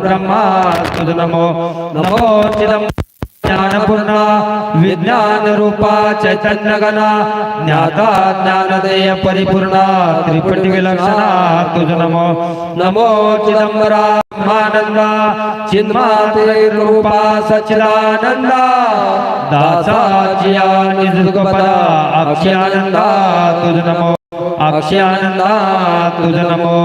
ब्रह्मा नमो। नमो चिदं। ज्ञानपूर्णा विज्ञान रूपा चैतन्यगणा ज्ञाता ज्ञानदेय परिपूर्णा त्रिपटी विलक्षणा तुझ नमो। नमो चिदंबरा मानंदा चिन्माते रूपा सच्चिदानंदा दासाची निजुगपदा अक्षयानंदा तुझ नमो। अक्षयानंदा तुझ नमो।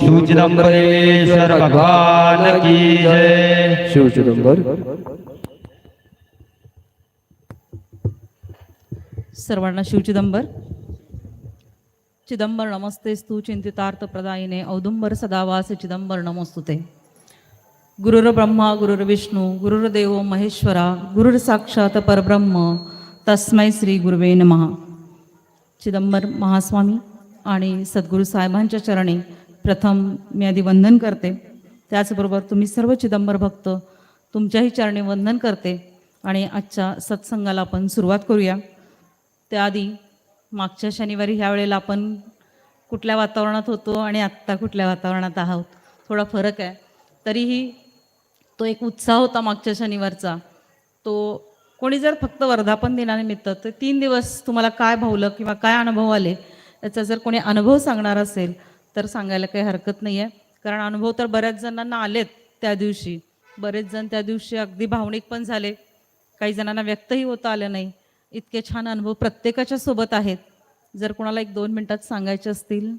शिवचिदंबरेश्वर भगवान की जय। शिवचिदंबर सर्वांना शिवचिदंबर चिदंबर नमस्तेस्तु चिंतितार्थ प्रदायिने औदुंबर सदावास चिदंबर नमोस्तुते। गुरुर ब्रह्मा गुरुर विष्णू गुरुर्देव महेश्वरा गुरुर साक्षात परब्रह्म तस्मै श्री गुरुवे नमः। चिदंबर महास्वामी आणि सद्गुरू साहेबांच्या चरणी प्रथम मी आधी वंदन करते. त्याचबरोबर तुम्ही सर्व चिदंबर भक्त तुमच्याही चरणी वंदन करते आणि आजच्या सत्संगाला आपण सुरुवात करूया. त्याआधी मागच्या शनिवारी ह्या वेळेला आपण कुठल्या वातावरणात होतो आणि आत्ता कुठल्या वातावरणात आहोत? थोडा फरक आहे. तरीही तो एक उत्साह होता मागच्या शनिवारचा. तो कोणी जर फक्त वर्धापन दिनानिमित्त तर तीन दिवस तुम्हाला काय भावलं किंवा काय अनुभव आले याचा जर कोणी अनुभव सांगणार असेल तर सांगायला काही हरकत नाही आहे कारण अनुभव तर बऱ्याच जणांना आलेत त्या दिवशी. बरेच जण त्या दिवशी अगदी भावनिक पण झाले. काही जणांना व्यक्तही होता आलं नाही. इतके छान अनुभव प्रत्येकाच्या सोबत आहेत. जर कोणाला एक दोन मिनटात सांगायचे असतील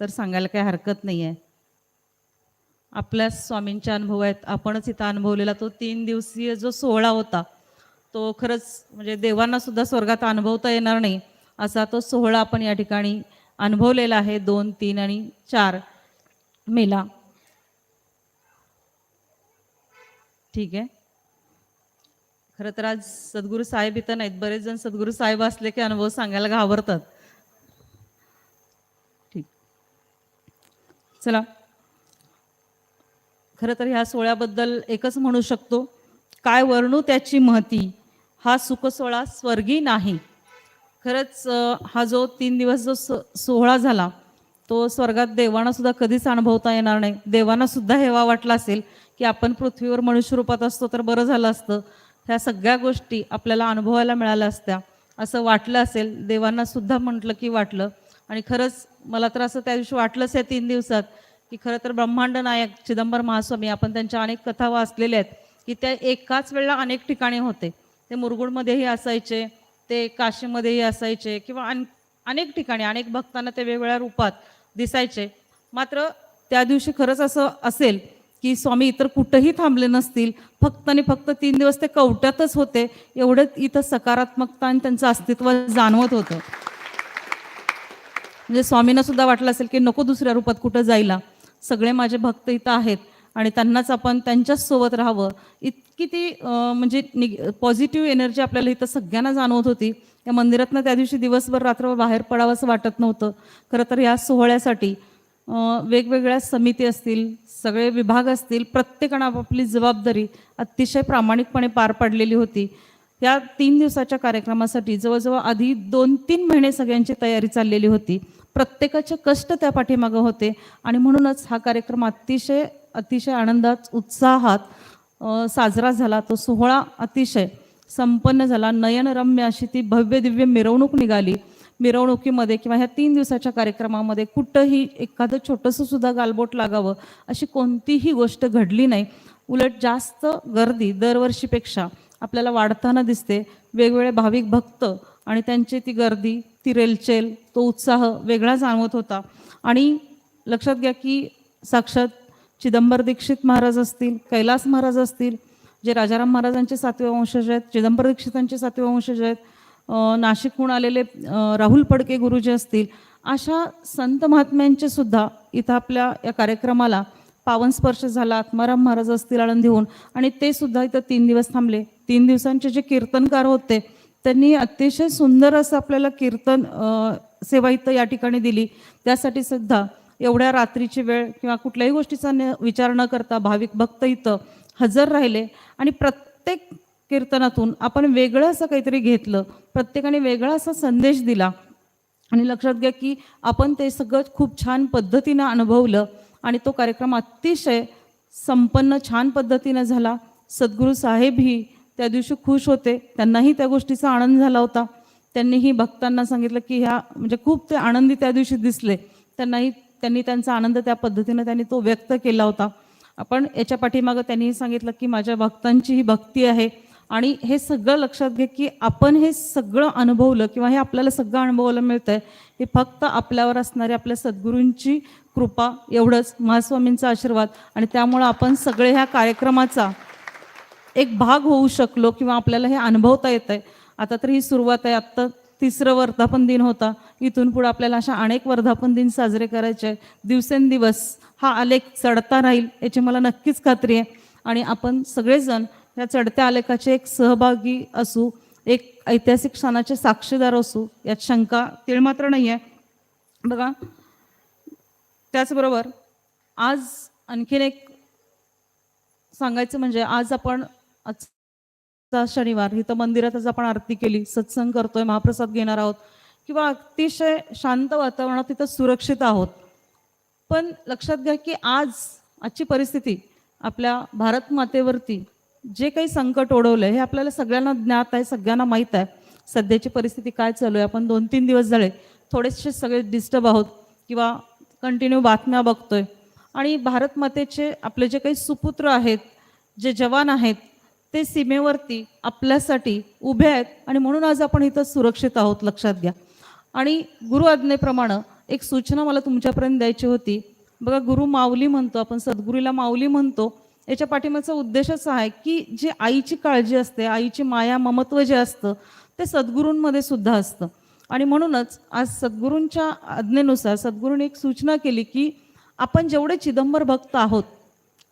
तर सांगायला काही हरकत नाही आहे आपल्या स्वामींचे अनुभव आहेत. आपणच इथं अनुभवलेला तो तीन दिवसीय जो सोहळा होता तो खरंच म्हणजे देवांना सुद्धा स्वर्गात अनुभवता येणार नाही असा तो सोहळा आपण या ठिकाणी अनुभवलेला आहे दोन तीन आणि चार मेला. ठीक आहे. खरं तर आज सद्गुरू साहेब इथं नाहीत बरेच जण सद्गुरू साहेब असले की अनुभव सांगायला घाबरतात. ठीक. चला. खरं तर ह्या सोहळ्याबद्दल एकच म्हणू शकतो काय वर्णू त्याची महती? हा सुखसोहळा स्वर्गी नाही. खरंच हा जो तीन दिवस जो सोहळा झाला तो स्वर्गात देवांना सुद्धा कधीच अनुभवता येणार नाही. देवांना सुद्धा हेवा वाटला असेल की आपण पृथ्वीवर मनुष्य रूपात असतो तर बरं झालं असतं. ह्या सगळ्या गोष्टी आपल्याला अनुभवायला मिळाल्या असत्या. असं वाटलं असेल देवांना सुद्धा म्हटलं की वाटलं. आणि खरंच मला तर असं त्या दिवशी वाटलंच आहे तीन दिवसात की खरं तर ब्रह्मांड नायक चिदंबर महास्वामी आपण त्यांच्या अनेक कथा वाचलेल्या आहेत की त्या एकाच वेळेला अनेक ठिकाणी होते. ते मुरगुडमध्येही असायचे ते काशीमध्येही असायचे किंवा अन अनेक ठिकाणी अनेक भक्तांना ते वेगवेगळ्या रूपात दिसायचे. मात्र त्या दिवशी खरंच असं असेल की स्वामी इतर कुठंही थांबले नसतील फक्त आणि फक्त तीन दिवस ते कवट्यातच होते एवढं इथं सकारात्मकता आणि त्यांचं अस्तित्व जाणवत होतं. म्हणजे स्वामींना सुद्धा वाटलं असेल की नको दुसऱ्या रूपात कुठं जायला. सगळे माझे भक्त इथं आहेत. आणि त्यांनाच आपण त्यांच्याच सोबत राहावं. इतकी ती म्हणजे निग पॉझिटिव्ह एनर्जी आपल्याला इथं सगळ्यांना जाणवत होती. या मंदिरातनं त्या दिवशी दिवसभर रात्रभर बाहेर पडावं असं वाटत नव्हतं. खरं तर या सोहळ्यासाठी वेगवेगळ्या समिती असतील सगळे विभाग असतील प्रत्येकानं आपापली जबाबदारी अतिशय प्रामाणिकपणे पार पाडलेली होती. या तीन दिवसाच्या कार्यक्रमासाठी जवळजवळ आधी दोन तीन महिने सगळ्यांची तयारी चाललेली होती. प्रत्येकाचे कष्ट त्या पाठीमागं होते आणि म्हणूनच हा कार्यक्रम अतिशय अतिशय आनंदात उत्साहात साजरा झाला. तो सोहळा अतिशय संपन्न झाला. नयनरम्य अशी ती भव्य दिव्य मिरवणूक निघाली. मिरवणुकीमध्ये किंवा ह्या तीन दिवसाच्या कार्यक्रमामध्ये कुठंही एखादं छोटंसं सुद्धा गालबोट लागावं अशी कोणतीही गोष्ट घडली नाही. उलट जास्त गर्दी दरवर्षीपेक्षा आपल्याला वाढताना दिसते. वेगवेगळे भाविक भक्त आणि त्यांची ती गर्दी ती रेलचेल तो उत्साह वेगळा जाणवत होता. आणि लक्षात घ्या की साक्षात चिदंबर दीक्षित महाराज असतील कैलास महाराज असतील जे राजाराम महाराजांचे सातवे वंशज आहेत चिदंबर दीक्षितांचे सातवे वंशज आहेत नाशिकहून आलेले राहुल फडके गुरुजी असतील अशा संत महात्म्यांचे सुद्धा इथं आपल्या या कार्यक्रमाला पावन स्पर्श झाला आत्माराम महाराज असतील आळंदीहून आणि ते सुद्धा इथं तीन दिवस थांबले. तीन दिवसांचे जे कीर्तनकार होते त्यांनी अतिशय सुंदर असं आपल्याला कीर्तन सेवा इथं या ठिकाणी दिली. त्यासाठी सुद्धा एवढ्या रात्रीची वेळ किंवा कुठल्याही गोष्टीचा न विचार न करता भाविक भक्त इथं हजर राहिले. आणि प्रत्येक कीर्तनातून आपण वेगळं असं काहीतरी घेतलं प्रत्येकाने वेगळा असा संदेश दिला. आणि लक्षात घ्या की आपण ते सगळं खूप छान पद्धतीनं अनुभवलं आणि तो कार्यक्रम अतिशय संपन्न छान पद्धतीनं झाला. सद्गुरू साहेबही त्या दिवशी खुश होते. त्यांनाही त्या गोष्टीचा आनंद झाला होता. त्यांनीही भक्तांना सांगितलं की ह्या म्हणजे खूप ते आनंदी त्या दिवशी दिसले. त्यांनाही त्यांनी त्यांचा आनंद त्या पद्धतीनं त्यांनी तो व्यक्त केला होता. आपण याच्या पाठीमागं त्यांनी सांगितलं की माझ्या भक्तांची ही भक्ती आहे. आणि हे सगळं लक्षात घे की आपण हे सगळं अनुभवलं किंवा हे आपल्याला सगळं अनुभवायला मिळतंय हे फक्त आपल्यावर असणारे आपल्या सद्गुरूंची कृपा एवढंच महास्वामींचा आशीर्वाद. आणि त्यामुळं आपण सगळे ह्या कार्यक्रमाचा एक भाग होऊ शकलो किंवा आपल्याला हे अनुभवता येत आहे आता तर ही सुरुवात आहे. आत्ता तिसरं वर्धापन दिन होता. इथून पुढे आपल्याला अशा अनेक वर्धापन दिन साजरे करायचे आहे दिवसेंदिवस हा आलेख चढता राहील याची मला नक्कीच खात्री आहे. आणि आपण सगळेजण या चढत्या आलेखाचे एक सहभागी असू एक ऐतिहासिक क्षणाचे साक्षीदार असू यात शंका तीळ मात्र नाही आहे बघा त्याचबरोबर आज आणखीन एक सांगायचं म्हणजे आज आपण शनिवार. इथं मंदिरातच आपण आरती केली सत्संग करतोय महाप्रसाद घेणार आहोत. किंवा अतिशय शांत वातावरणात तिथं सुरक्षित आहोत. पण लक्षात घ्या की आज आजची परिस्थिती आपल्या भारत मातेवरती जे काही संकट ओढवलं हे आपल्याला सगळ्यांना ज्ञात आहे सगळ्यांना माहीत आहे. सध्याची परिस्थिती काय चालू आहे? आपण दोन तीन दिवस झाले थोडेसे सगळे डिस्टर्ब आहोत किंवा कंटिन्यू बातम्या बघतोय. आणि भारत मातेचे आपले जे काही सुपुत्र आहेत जे जवान आहेत ते सीमेवरती आपल्यासाठी उभे आहेत आणि म्हणून आज आपण इथं सुरक्षित आहोत लक्षात घ्या. आणि गुरु आज्ञेप्रमाणे एक सूचना मला तुमच्यापर्यंत द्यायची होती. बघा गुरु माऊली म्हणतो आपण सद्गुरूला माऊली म्हणतो. याच्या पाठीमाचा उद्देश असा आहे की जी आईची काळजी असते आईची माया ममत्व जे असतं ते सद्गुरूंमध्ये सुद्धा असतं. आणि म्हणूनच आज सद्गुरूंच्या आज्ञेनुसार सद्गुरूंनी एक सूचना केली की आपण जेवढे चिदंबर भक्त आहोत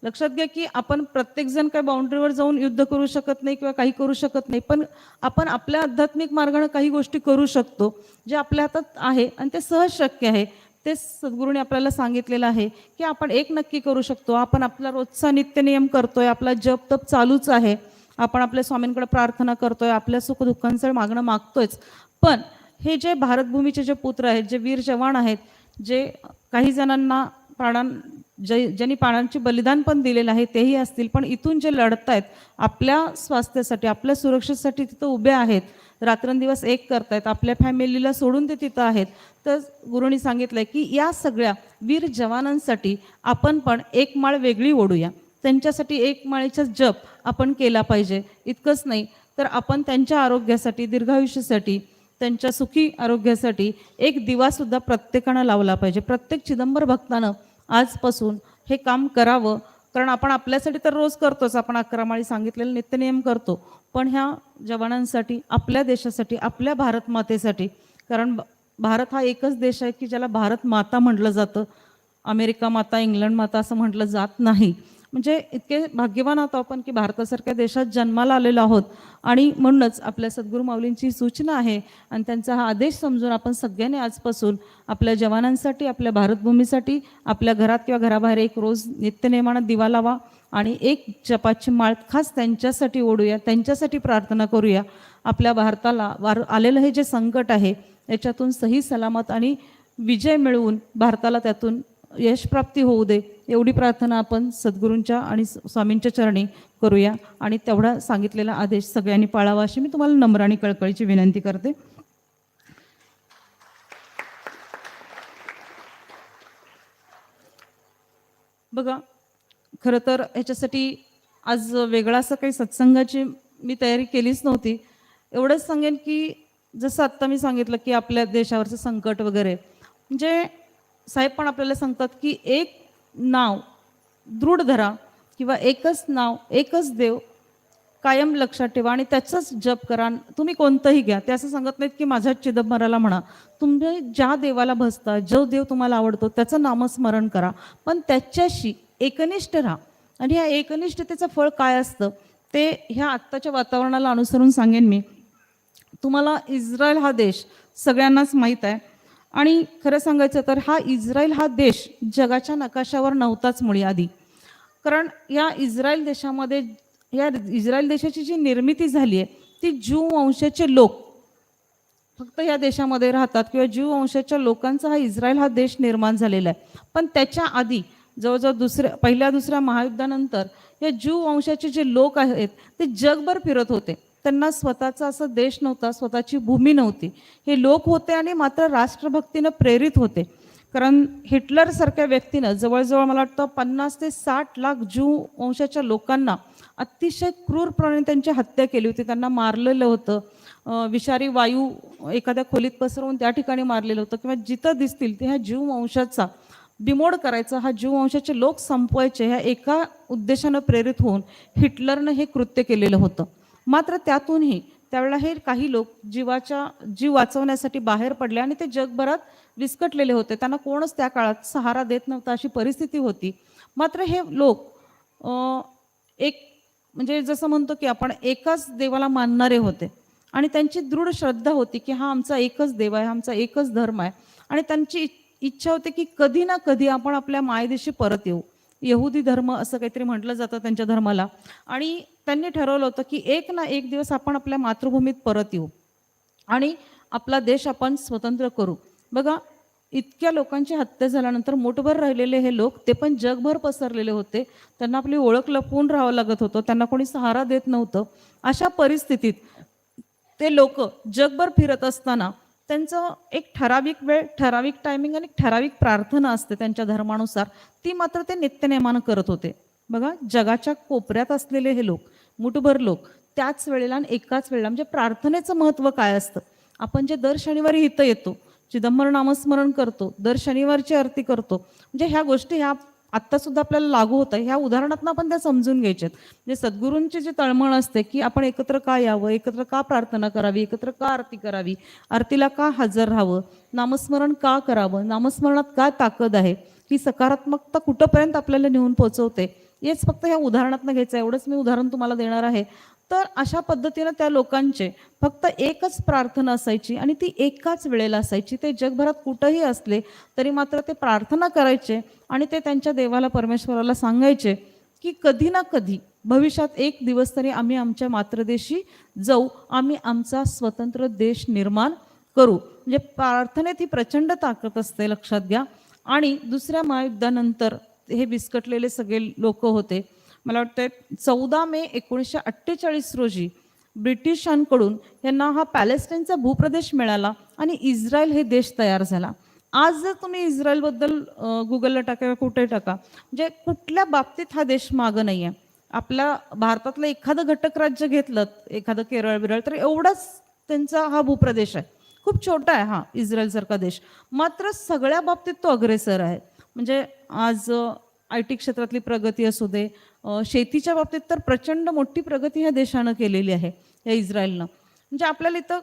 लक्षात घ्या की आपण प्रत्येकजण काय बाउंड्रीवर जाऊन युद्ध करू शकत नाही किंवा काही करू शकत नाही पण आपण आपल्या आध्यात्मिक मार्गाने काही गोष्टी करू शकतो जे आपल्या हातात आहे आणि ते सहज शक्य आहे. ते सद्गुरूने आपल्याला सांगितलेलं आहे की आपण एक नक्की करू शकतो. आपण आपला रोजचा नित्यनियम करतोय आपला जप तप चालूच आहे. आपण आपल्या स्वामींकडे प्रार्थना करतोय आपल्या सुखदुःखांचं मागणं मागतोयच. पण हे जे भारतभूमीचे जे पुत्र आहेत जे वीर जवान आहेत जे काही जणांना प्राणां जे ज्यांनी प्राणांचे बलिदान पण दिलेलं आहे तेही असतील. पण इथून जे लढत आहेत आपल्या स्वास्थ्यासाठी आपल्या सुरक्षेसाठी तिथं उभे आहेत. रात्रंदिवस एक करतायत आपल्या फॅमिलीला सोडून ते तिथं आहेत. तर गुरुनी सांगितलंय की या सगळ्या वीर जवानांसाठी आपण पण एक माळ वेगळी ओढूया. त्यांच्यासाठी एक माळेचा जप आपण केला पाहिजे. इतकंच नाही तर आपण त्यांच्या आरोग्यासाठी दीर्घायुष्यासाठी त्यांच्या सुखी आरोग्यासाठी एक दिवासुद्धा प्रत्येकानं लावला पाहिजे. प्रत्येक चिदंबर भक्तानं आजपासून हे काम करावं. कारण आपण आपल्यासाठी तर रोज करतोच. आपण अकरा माळी सांगितलेलं नित्यनियम करतो. पण ह्या जवानांसाठी आपल्या देशासाठी आपल्या भारत मातेसाठी कारण भारत हा एकच देश आहे की ज्याला भारत माता म्हटलं जातं. अमेरिका माता इंग्लंड माता असं म्हटलं जात नाही. म्हणजे इतके भाग्यवान आहोत आपण की भारतासारख्या देशात जन्माला आलेलो आहोत. आणि म्हणूनच आपल्या सद्गुरू माऊलींची सूचना आहे आणि त्यांचा हा आदेश समजून आपण सगळ्यांनी आजपासून आपल्या जवानांसाठी आपल्या भारतभूमीसाठी आपल्या घरात किंवा घराबाहेर एक रोज नित्यनेमानं दिवा लावा आणि एक जपाची माळ खास त्यांच्यासाठी ओढूया त्यांच्यासाठी प्रार्थना करूया. आपल्या भारताला वार आलेलं हे जे संकट आहे याच्यातून सही सलामत आणि विजय मिळवून भारताला त्यातून यशप्राप्ती होऊ दे एवढी प्रार्थना आपण सद्गुरूंच्या आणि स्वामींच्या चरणी करूया. आणि तेवढा सांगितलेला आदेश सगळ्यांनी पाळावा अशी मी तुम्हाला नम्र आणि कळकळीची विनंती करते. बघा खरं तर ह्याच्यासाठी आज वेगळा असं काही सत्संगाची मी तयारी केलीच नव्हती. एवढंच सांगेन की जसं आत्ता मी सांगितलं की आपल्या देशावरचं संकट वगैरे. म्हणजे साहेब पण आपल्याला सांगतात की एक नाव दृढ धरा किंवा एकच नाव एकच देव कायम लक्षात ठेवा आणि त्याचाच जप करा. तुम्ही कोणतंही घ्या. ते असं सांगत नाहीत की माझ्या चिदंबराला म्हणा. तुम्ही ज्या देवाला भसता जो देव तुम्हाला आवडतो त्याचं नामस्मरण करा. पण त्याच्याशी एकनिष्ठ राहा. आणि ह्या एकनिष्ठतेचं फळ काय असतं? ते ह्या आत्ताच्या वातावरणाला अनुसरून सांगेन मी. तुम्हाला इस्रायल हा देश सगळ्यांनाच माहीत आहे. आणि खरं सांगायचं तर हा इस्रायल हा देश जगाच्या नकाशावर नव्हताच मुळी आधी. कारण या इस्रायल देशामध्ये या इस्रायल देशाची जी निर्मिती झाली आहे ती ज्यू वंशाचे लोक फक्त या देशामध्ये राहतात किंवा ज्यू वंशाच्या लोकांचा हा इस्रायल हा देश निर्माण झालेला आहे. पण त्याच्या आधी जवळजवळ दुसऱ्या पहिल्या दुसऱ्या महायुद्धानंतर या ज्यू वंशाचे जे लोक आहेत ते जगभर फिरत होते. त्यांना स्वतःचा असं देश नव्हता स्वतःची भूमी नव्हती. हे लोक होते आणि मात्र राष्ट्रभक्तीनं प्रेरित होते. कारण हिटलरसारख्या व्यक्तीनं जवळजवळ मला वाटतं पन्नास ते साठ लाख ज्यू वंशाच्या लोकांना अतिशय क्रूरपणे त्यांची हत्या केली होती. त्यांना मारलेलं होतं. विषारी वायू एखाद्या खोलीत पसरवून त्या ठिकाणी मारलेलं होतं किंवा जिथं दिसतील ते ह्या जीव वंशाचा बिमोड करायचा हा जीव वंशाचे लोक संपवायचे ह्या एका उद्देशानं प्रेरित होऊन हिटलरनं हे कृत्य केलेलं होतं. मात्र त्यातूनही त्यावेळेला हे काही लोक जीवाच्या जीव वाचवण्यासाठी बाहेर पडले आणि ते जगभरात विस्कटलेले होते. त्यांना कोणच त्या काळात सहारा देत नव्हता अशी परिस्थिती होती. मात्र हे लोक एक म्हणजे जसं म्हणतो की आपण एकाच देवाला मानणारे होते. आणि त्यांची दृढ श्रद्धा होती की हा आमचा एकच देव आहे आमचा एकच धर्म आहे. आणि त्यांची इच्छा होती की कधी ना कधी आपण आपल्या मायदेशी परत येऊ. यहुदी धर्म असं काहीतरी म्हटलं जातं त्यांच्या धर्माला. आणि त्यांनी ठरवलं होतं की एक ना एक दिवस आपण आपल्या मातृभूमीत परत येऊ आणि आपला देश आपण स्वतंत्र करू. बघा इतक्या लोकांची हत्या झाल्यानंतर मोठभर राहिलेले हे लोक ते पण जगभर पसरलेले होते. त्यांना आपली ओळख लपवून राहावं लागत होतं. त्यांना कोणी सहारा देत नव्हतं. अशा परिस्थितीत ते लोक जगभर फिरत असताना त्यांचं एक ठराविक वेळ ठराविक टायमिंग आणि ठराविक प्रार्थना असते त्यांच्या धर्मानुसार. ती मात्र ते नित्यनेमानं करत होते. बघा जगाच्या कोपऱ्यात असलेले हे लोक मुठभर लोक त्याच वेळेला आणि एकाच वेळेला म्हणजे प्रार्थनेचं महत्त्व काय असतं? आपण जे दर शनिवारी इथं येतो चिदंबर नामस्मरण करतो दर शनिवारची आरती करतो म्हणजे ह्या गोष्टी ह्या आत्ता सुद्धा आपल्याला लागू होत आहे ह्या उदाहरणातून आपण त्या समजून घ्यायच्यात. म्हणजे सद्गुरूंची जी तळमळ असते की आपण एकत्र का यावं एकत्र का प्रार्थना करावी एकत्र का आरती करावी आरतीला का हजर राहावं नामस्मरण का करावं नामस्मरणात काय ताकद आहे? ही सकारात्मकता कुठंपर्यंत आपल्याला नेऊन पोहोचवते हेच फक्त ह्या उदाहरणातनं घ्यायचं आहे. एवढंच मी उदाहरण तुम्हाला देणार आहे. तर अशा पद्धतीनं त्या लोकांचे फक्त एकच प्रार्थना असायची आणि ती एकाच वेळेला असायची. ते जगभरात कुठंही असले तरी मात्र ते प्रार्थना करायचे आणि ते त्यांच्या देवाला परमेश्वराला सांगायचे की कधी ना कधी भविष्यात एक दिवस तरी आम्ही आमच्या मातृदेशी जाऊ. आम्ही आमचा स्वतंत्र देश निर्माण करू. म्हणजे प्रार्थनेत ही प्रचंड ताकद असते लक्षात घ्या. आणि दुसऱ्या महायुद्धानंतर हे विस्कटलेले सगळे लोक होते. मला वाटतं चौदा मे एकोणीसशे अठ्ठेचाळीस रोजी ब्रिटिशांकडून यांना हा पॅलेस्टाईनचा भूप्रदेश मिळाला आणि इस्रायल हे देश तयार झाला. आज जर तुम्ही इस्रायलबद्दल गुगलला टाका किंवा कुठे टाका म्हणजे कुठल्या बाबतीत हा देश मागं नाही आहे आपल्या भारतातलं एखादं घटक राज्य घेतलं एखादं केरळ बिरळ तर एवढाच त्यांचा हा भूप्रदेश आहे. खूप छोटा आहे हा इस्रायलसारखा देश. मात्र सगळ्या बाबतीत तो अग्रेसर आहे. म्हणजे आज आय टी क्षेत्रातली प्रगती असू दे शेतीच्या बाबतीत तर प्रचंड मोठी प्रगती ह्या देशानं केलेली आहे या इस्रायलनं. म्हणजे आपल्याला इथं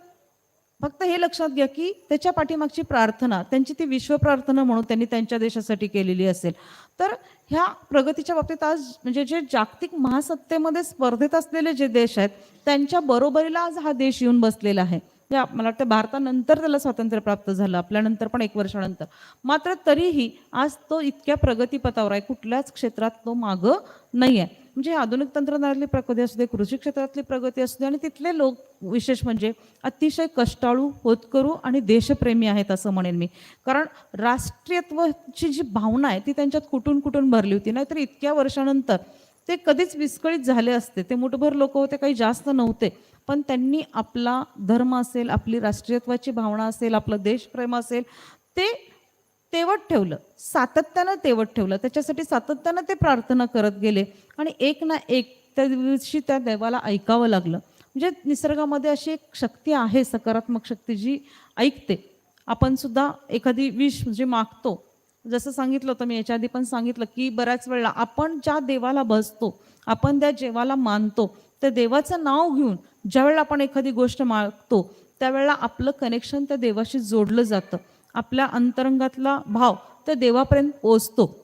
फक्त हे लक्षात घ्या की त्याच्या पाठीमागची प्रार्थना त्यांची ती विश्वप्रार्थना म्हणून त्यांनी त्यांच्या देशासाठी केलेली असेल. तर ह्या प्रगतीच्या बाबतीत आज म्हणजे जे जागतिक महासत्तेमध्ये स्पर्धेत असलेले जे देश आहेत त्यांच्या बरोबरीला आज हा देश येऊन बसलेला आहे. मला वाटतं भारतानंतर त्याला स्वातंत्र्य प्राप्त झालं आपल्यानंतर पण एक वर्षानंतर. मात्र तरीही आज तो इतक्या प्रगतीपथावर आहे कुठल्याच क्षेत्रात तो मागं नाही आहे म्हणजे आधुनिक तंत्रज्ञानातली प्रगती असू दे कृषी क्षेत्रातली प्रगती असू दे आणि तिथले लोक विशेष म्हणजे अतिशय कष्टाळू होतकरू आणि देशप्रेमी आहेत असं म्हणेन मी. कारण राष्ट्रीयत्वाची जी भावना आहे ती त्यांच्यात कुठून कुठून भरली होती? नाहीतर इतक्या वर्षानंतर ते कधीच विस्कळीत झाले असते. ते मुठभर लोक होते काही जास्त नव्हते. पण त्यांनी आपला धर्म असेल आपली राष्ट्रीयत्वाची भावना असेल आपलं देशप्रेम असेल ते तेवट ठेवलं. सातत्यानं तेवट ठेवलं. त्याच्यासाठी सातत्यानं ते प्रार्थना करत गेले. आणि एक ना एक त्या दिवशी त्या देवाला ऐकावं लागलं. म्हणजे निसर्गामध्ये अशी एक शक्ती आहे सकारात्मक शक्ती जी ऐकते. आपण सुद्धा एखादी विष म्हणजे मागतो जसं सांगितलं होतं मी याच्या आधी पण सांगितलं की बऱ्याच वेळेला आपण ज्या देवाला बसतो आपण त्या देवाला मानतो त्या देवाचं नाव घेऊन ज्यावेळेला आपण एखादी गोष्ट मागतो त्यावेळेला आपलं कनेक्शन त्या देवाशी जोडलं जातं. आपल्या अंतरंगातला भाव त्या देवापर्यंत पोचतो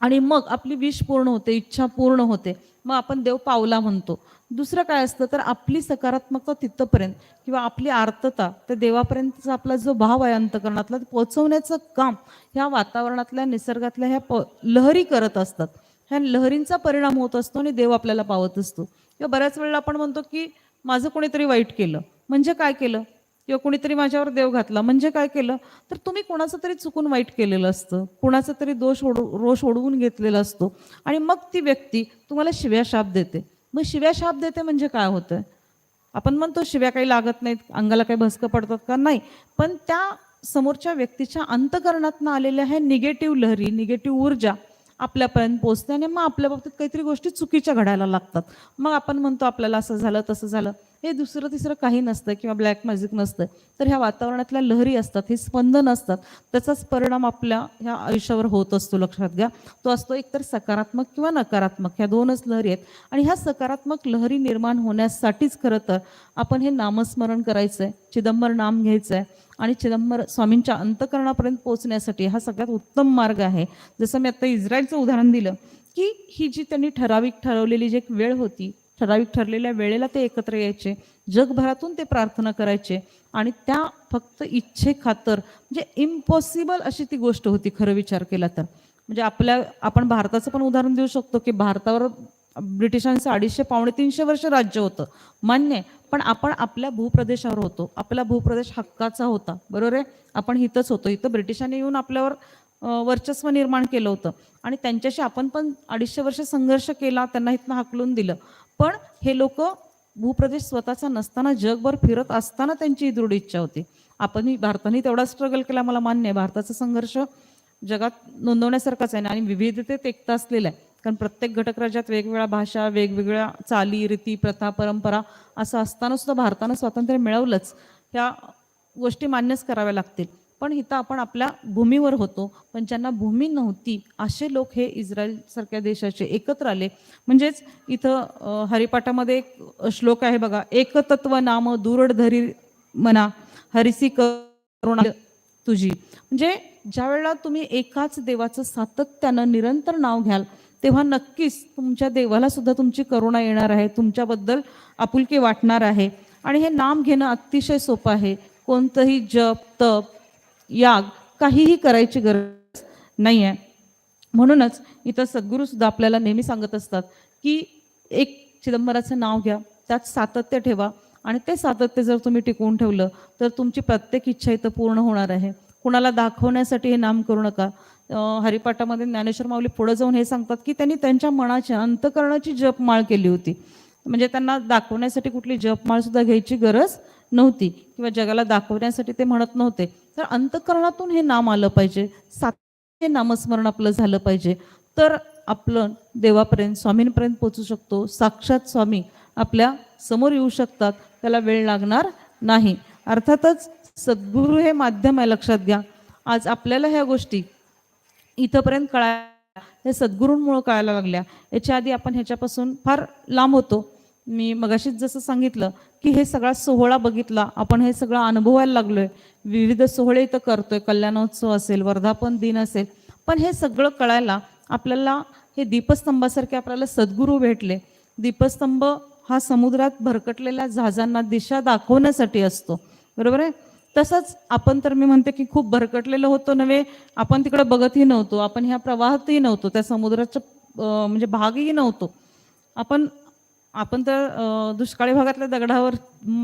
आणि मग आपली विष पूर्ण होते इच्छा पूर्ण होते. मग आपण देव पावला म्हणतो. दुसरं काय असतं तर आपली सकारात्मकता तिथपर्यंत किंवा आपली आर्तता त्या देवापर्यंतचा आपला जो भाव आहे अंतकरणातला ते पोचवण्याचं काम ह्या वातावरणातल्या निसर्गातल्या ह्या प लहरी करत असतात. ह्या लहरींचा परिणाम होत असतो आणि देव आपल्याला पावत असतो. किंवा बऱ्याच वेळेला आपण म्हणतो की माझं कोणीतरी वाईट केलं. म्हणजे काय केलं? किंवा कोणीतरी माझ्यावर देव घातला. म्हणजे काय केलं? तर तुम्ही कोणाचं तरी चुकून वाईट केलेलं असतं. कोणाचा तरी दोष ओढ रोष ओढवून घेतलेला असतो. आणि मग ती व्यक्ती तुम्हाला शिव्या शाप देते. मग शिव्या शाप देते म्हणजे काय होतं आपण म्हणतो शिव्या काही लागत नाहीत अंगाला काही भस्क पडतात का? नाही. पण त्या समोरच्या व्यक्तीच्या अंतकरणातनं आलेल्या ह्या निगेटिव्ह लहरी निगेटिव्ह ऊर्जा आपल्यापर्यंत पोचते आणि मग आपल्या बाबतीत काहीतरी गोष्टी चुकीच्या घडायला लागतात. मग आपण म्हणतो आपल्याला असं झालं तसं झालं. हे दुसरं तिसरं काही नसतं किंवा ब्लॅक मॅजिक नसतं. तर ह्या वातावरणातल्या लहरी असतात हे स्पंदन असतात. त्याचाच परिणाम आपल्या ह्या आयुष्यावर होत असतो लक्षात घ्या. तो असतो एकतर सकारात्मक किंवा नकारात्मक ह्या दोनच लहरी आहेत. आणि ह्या सकारात्मक लहरी निर्माण होण्यासाठीच खरं तर आपण हे नामस्मरण करायचं आहे चिदंबर नाम घ्यायचं आहे आणि चिदंबर स्वामींच्या अंतकरणापर्यंत पोहोचण्यासाठी हा सगळ्यात उत्तम मार्ग आहे. जसं मी आता इस्रायलचं उदाहरण दिलं की ही जी त्यांनी ठराविक ठरवलेली जी एक वेळ होती ठराविक ठरलेल्या वेळेला ते एकत्र यायचे. जगभरातून ते प्रार्थना करायचे. आणि त्या फक्त इच्छे खातर म्हणजे इम्पॉसिबल अशी ती गोष्ट होती खरं विचार केला तर. म्हणजे आपल्या आपण भारताचं पण उदाहरण देऊ शकतो की भारतावर ब्रिटिशांचं अडीचशे पावणे तीनशे वर्ष राज्य होतं. मान्य आहे. पण आपण आपल्या भूप्रदेशावर होतो. आपला भूप्रदेश हक्काचा होता. बरोबर आहे? आपण इथंच होतो. इथं ब्रिटिशांनी येऊन आपल्यावर वर्चस्व निर्माण केलं होतं. आणि त्यांच्याशी आपण पण अडीचशे वर्ष संघर्ष केला त्यांना इथनं हाकलून दिलं. पण हे लोक भूप्रदेश स्वतःचा नसताना जगभर फिरत असताना त्यांची ही दृढ इच्छा होती. आपणही भारताने तेवढा स्ट्रगल केला मला मान्य आहे. भारताचा संघर्ष जगात नोंदवण्यासारखाच आहे आणि विविधतेत एकता असलेला आहे. कारण प्रत्येक घटक राज्यात वेगवेगळ्या भाषा वेगवेगळ्या चाली रीती प्रथा परंपरा असं असताना सुद्धा भारतानं स्वातंत्र्य मिळवलंच. ह्या गोष्टी मान्यच कराव्या लागतील. पण इथं आपण आपल्या भूमीवर होतो. पण ज्यांना भूमी नव्हती असे लोक हे इस्रायलसारख्या देशाचे एकत्र आले. म्हणजेच इथं हरिपाठामध्ये एक श्लोक आहे बघा एकतत्व नाम दुरड धरी म्हणा हरिसी करुणा तुझी. म्हणजे ज्या वेळेला तुम्ही एकाच देवाचं सातत्यानं निरंतर नाव घ्याल तेव्हा नक्कीच तुमच्या देवाला सुद्धा तुमची करुणा येणार आहे तुमच्याबद्दल आपुलकी वाटणार आहे. आणि हे नाम घेणं अतिशय सोपं आहे. कोणतंही जप तप याग काहीही करायची गरज नाही आहे म्हणूनच इथं सद्गुरूसुद्धा आपल्याला नेहमी सांगत असतात की एक चिदंबराचं नाव घ्या त्यात सातत्य ठेवा आणि ते सातत्य जर तुम्ही टिकवून ठेवलं तर तुमची प्रत्येक इच्छा इथं पूर्ण होणार आहे. कुणाला दाखवण्यासाठी हे नाम करू नका. हरिपाठामध्ये ज्ञानेश्वर माऊली पुढे जाऊन हे सांगतात की त्यांनी त्यांच्या मनाची अंतकरणाची जपमाळ केली होती. म्हणजे त्यांना दाखवण्यासाठी कुठली जपमाळ सुद्धा घ्यायची गरज नव्हती किंवा जगाला दाखवण्यासाठी ते म्हणत नव्हते. तर अंतकरणातून हे नाम आलं पाहिजे. सात हे नामस्मरण आपलं झालं पाहिजे. तर आपलं देवापर्यंत स्वामींपर्यंत पोचू शकतो. साक्षात स्वामी आपल्यासमोर येऊ शकतात. त्याला वेळ लागणार नाही. अर्थातच सद्गुरू हे माध्यम आहे लक्षात घ्या. आज आपल्याला ह्या गोष्टी इथंपर्यंत कळायला हे सद्गुरूंमुळं कळायला लागल्या. याच्या आधी आपण ह्याच्यापासून फार लांब होतो. मी मगाशीच जसं सांगितलं की हे सगळा सोहळा बघितला आपण हे सगळं अनुभवायला लागलोय. विविध सोहळे इथं करतोय कल्याणोत्सव असेल वर्धापन दिन असेल. पण हे सगळं कळायला आपल्याला हे दीपस्तंभासारखे आपल्याला सद्गुरू भेटले. दीपस्तंभ हा समुद्रात भरकटलेल्या जहाजांना दिशा दाखवण्यासाठी असतो. बरोबर आहे? तसंच आपण तर मी म्हणते की खूप भरकटलेलं होतो नव्हे आपण तिकडे बघतही नव्हतो आपण ह्या प्रवाहातही नव्हतो त्या समुद्राच्या म्हणजे भागही नव्हतो. आपण आपण तर दुष्काळी भागातल्या दगडावर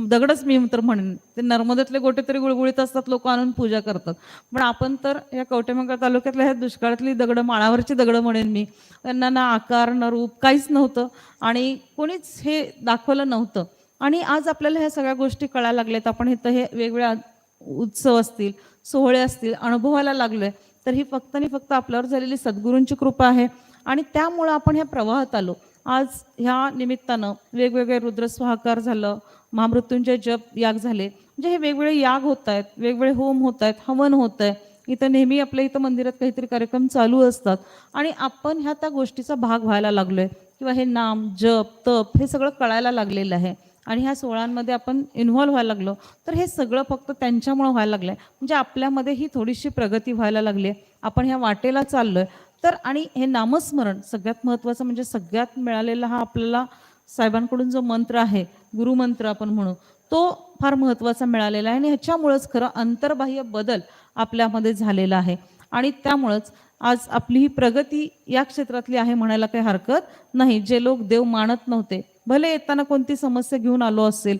दगडच मी तर म्हणेन. ते नर्मदेतले गोटे तरी गुळगुळीत असतात लोक आणून पूजा करतात. पण आपण तर या कवटेमंगळ तालुक्यातल्या ह्या दुष्काळातली दगडं माळावरची दगडं म्हणेन मी. त्यांना ना आकार ना रूप काहीच नव्हतं. आणि कोणीच हे दाखवलं नव्हतं. आणि आज आपल्याला ह्या सगळ्या गोष्टी कळायला लागल्यात. आपण इथं हे वेगवेगळ्या उत्सव असतील सोहळे असतील अनुभवायला लागलोय. तर ही फक्त आणि फक्त आपल्यावर झालेली सद्गुरूंची कृपा आहे. आणि त्यामुळं आपण ह्या प्रवाहात आलो. आज ह्या निमित्तानं वेगवेगळे रुद्रस्वाहाकार झालं महामृत्यूंचे जप याग झाले. म्हणजे हे वेगवेगळे याग होत आहेत वेगवेगळे होम होत आहेत हवन होत आहे. इथं नेहमी आपल्या इथं मंदिरात काहीतरी कार्यक्रम चालू असतात. आणि आपण ह्या त्या गोष्टीचा भाग व्हायला लागलोय. किंवा हे नाम जप तप हे सगळं कळायला लागलेलं आहे. आणि ह्या सोहळ्यांमध्ये आपण इन्व्हॉल्व्ह व्हायला लागलो. तर हे सगळं फक्त त्यांच्यामुळं व्हायला लागलं आहे म्हणजे आपल्यामध्ये ही थोडीशी प्रगती व्हायला लागली आहे आपण ह्या वाटेला चाललो आहे तर आणि हे नामस्मरण सगळ्यात महत्त्वाचं म्हणजे सगळ्यात मिळालेला हा आपल्याला साहेबांकडून जो मंत्र आहे गुरुमंत्र आपण म्हणू तो फार महत्त्वाचा मिळालेला आहे आणि ह्याच्यामुळंच खरं अंतर्बाह्य बदल आपल्यामध्ये झालेला आहे. आणि त्यामुळंच आज आपली ही प्रगती या क्षेत्रातली आहे म्हणायला काही हरकत नाही. जे लोक देव मानत नव्हते भले येताना कोणती समस्या घेऊन आलो असेल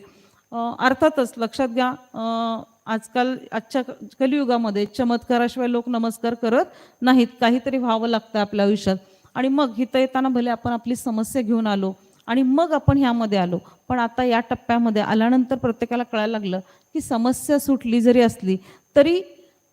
अर्थातच लक्षात घ्या आजकाल आजच्या कलियुगामध्ये चमत्काराशिवाय लोक नमस्कार करत नाहीत. काहीतरी व्हावं लागतं आपल्या आयुष्यात. आणि मग इथं येताना भले आपण आपली समस्या घेऊन आलो आणि मग आपण ह्यामध्ये आलो पण आता या टप्प्यामध्ये आल्यानंतर प्रत्येकाला कळायला लागलं की समस्या सुटली जरी असली तरी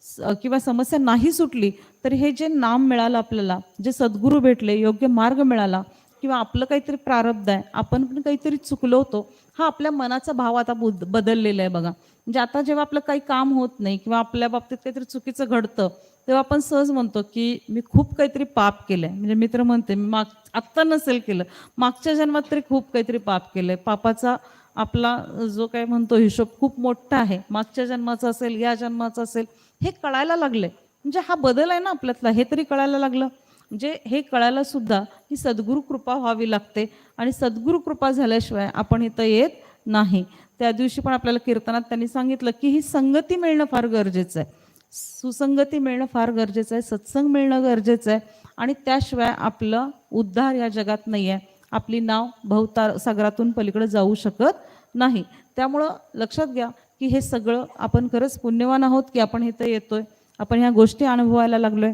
स- किंवा समस्या नाही सुटली तरी हे जे नाम मिळालं आपल्याला जे सद्गुरू भेटले योग्य मार्ग मिळाला किंवा आपलं काहीतरी प्रारब्ध आहे आपण पण काहीतरी चुकलो होतो हा आपल्या मनाचा भाव आता बुद- बदललेला आहे बघा. म्हणजे आता जेव्हा आपलं काही काम होत नाही किंवा आपल्या बाबतीत काहीतरी चुकीचं घडतं तेव्हा आपण सहज म्हणतो की मी खूप काहीतरी पाप केलंय. म्हणजे मित्र म्हणते मी माग आत्ता नसेल केलं मागच्या जन्मात तरी खूप काहीतरी पाप केलंय. पापाचा आपला जो काय म्हणतो हिशोब खूप मोठा आहे. मागच्या जन्माचा असेल या जन्माचा असेल हे कळायला लागले म्हणजे हा बदल आहे ना आपल्यातला हे तरी कळायला लागलं. म्हणजे हे कळायला सुद्धा ही सद्गुरू कृपा व्हावी लागते. आणि सद्गुरू कृपा झाल्याशिवाय आपण इथं येत नाही. त्या दिवशी पण आपल्याला कीर्तनात त्यांनी सांगितलं की ही संगती मिळणं फार गरजेचं आहे. सुसंगती मिळणं फार गरजेचं आहे. सत्संग मिळणं गरजेचं आहे. आणि त्याशिवाय आपलं उद्धार या जगात नाही आहे आपली नाव भवतार सागरातून पलीकडे जाऊ शकत नाही. त्यामुळं लक्षात घ्या की हे सगळं आपण खरंच पुण्यवान आहोत की आपण इथं येतोय. आपण ह्या गोष्टी अनुभवायला लागलोय.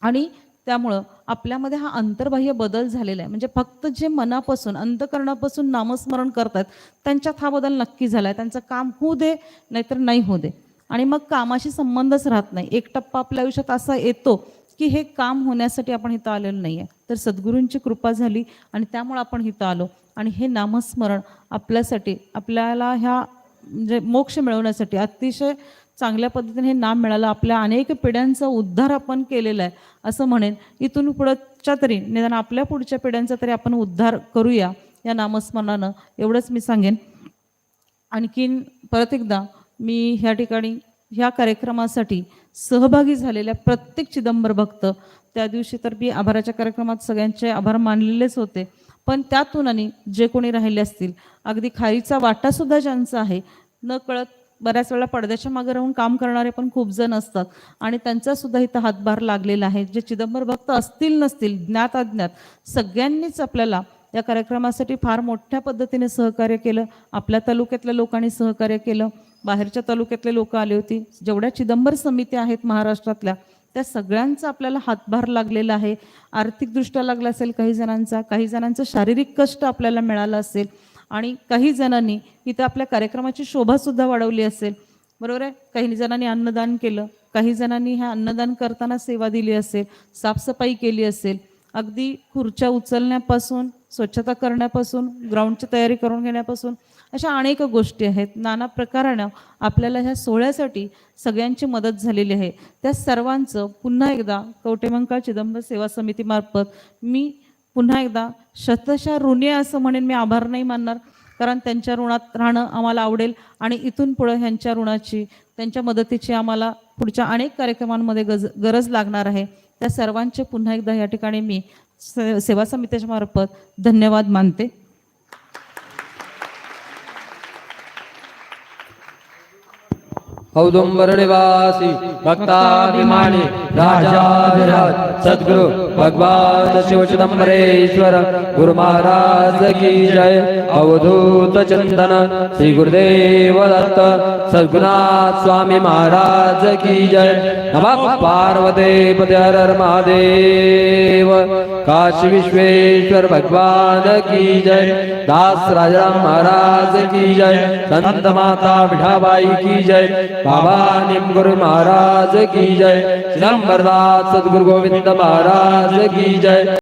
आणि त्यामुळं आपल्यामध्ये हा अंतर्बाह्य बदल झालेला आहे. म्हणजे फक्त जे मनापासून अंतकरणापासून नामस्मरण करतात त्यांच्यात हा बदल नक्की झाला आहे त्यांचं काम होऊ दे नाहीतर नाही होऊ दे. आणि मग कामाशी संबंधच राहत नाही. एक टप्पा आपल्या आयुष्यात असा येतो की हे काम होण्यासाठी आपण इथं आलेलो नाही आहे तर सद्गुरूंची कृपा झाली आणि त्यामुळे आपण इथं आलो. आणि हे नामस्मरण आपल्यासाठी आपल्याला ह्या म्हणजे मोक्ष मिळवण्यासाठी अतिशय चांगल्या पद्धतीने हे नाम मिळालं. आपल्या अनेक पिढ्यांचा उद्धार आपण केलेला आहे असं म्हणेन. इथून पुढच्या तरी निदान आपल्या पुढच्या पिढ्यांचा तरी आपण उद्धार करूया या नामस्मरणानं. एवढंच मी सांगेन. आणखीन परत एकदा मी ह्या ठिकाणी ह्या कार्यक्रमासाठी सहभागी झालेल्या प्रत्येक चिदंबर भक्त त्या दिवशी तर मी आभाराच्या कार्यक्रमात सगळ्यांचे आभार मानलेलेच होते. पण त्यातून आणि जे कोणी राहिले असतील अगदी खारीचा वाटासुद्धा ज्यांचा आहे न कळत बऱ्याच वेळा पडद्याच्या मागे राहून काम करणारे पण खूप जण असतात. आणि त्यांचा सुद्धा इथं हातभार लागलेला आहे. जे चिदंबर भक्त असतील नसतील ज्ञात अज्ञात सगळ्यांनीच आपल्याला या कार्यक्रमासाठी फार मोठ्या पद्धतीने सहकार्य केलं. आपल्या तालुक्यातल्या लोकांनी सहकार्य केलं. बाहेरच्या तालुक्यातले लोक आले होती. जेवढ्या चिदंबर समित्या आहेत महाराष्ट्रातल्या त्या सगळ्यांचा आपल्याला हातभार लागलेला आहे. आर्थिकदृष्ट्या लागला असेल काही जणांचा काही जणांचं शारीरिक कष्ट आपल्याला मिळालं असेल. आणि काही जणांनी इथं आपल्या कार्यक्रमाची शोभासुद्धा वाढवली असेल. बरोबर आहे? काही जणांनी अन्नदान केलं काही जणांनी ह्या अन्नदान करताना सेवा दिली असेल साफसफाई केली असेल. अगदी खुर्च्या उचलण्यापासून स्वच्छता करण्यापासून ग्राउंडची तयारी करून घेण्यापासून अशा अनेक गोष्टी आहेत. नाना प्रकारानं आपल्याला ह्या सोहळ्यासाठी सगळ्यांची मदत झालेली आहे. त्या सर्वांचं पुन्हा एकदा कवटेमंकाळ चिदंबर सेवा समितीमार्फत मी पुन्हा एकदा शतशा ऋणी असं म्हणेन मी आभार नाही मानणार कारण त्यांच्या ऋणात राहणं आम्हाला आवडेल आणि इथून पुढं ह्यांच्या ऋणाची त्यांच्या मदतीची आम्हाला पुढच्या अनेक कार्यक्रमांमध्ये गज गरज लागणार आहे. त्या सर्वांचे पुन्हा एकदा या ठिकाणी मी से- सेवा समितीच्या मार्फत धन्यवाद मानते. औदुंबर निवासी भक्ताभिमानी राजाधिराज सद्गुरु भगवान शिव चिदंबरेश्वर गुरु महाराज की जय। अवधूत चिंतन श्री गुरुदेव दत्त सद्गुनाथ स्वामी महाराज की जय। नम पार्वते पदर महादेव। काशी विश्वेश्वर भगवान की जय। दास राजाराम महाराज की जय। संत माता विठाबाई की जय। बाबा निम गुरु महाराज की जय। अमरनाथ सदगुरु गोविंद महाराज की जय।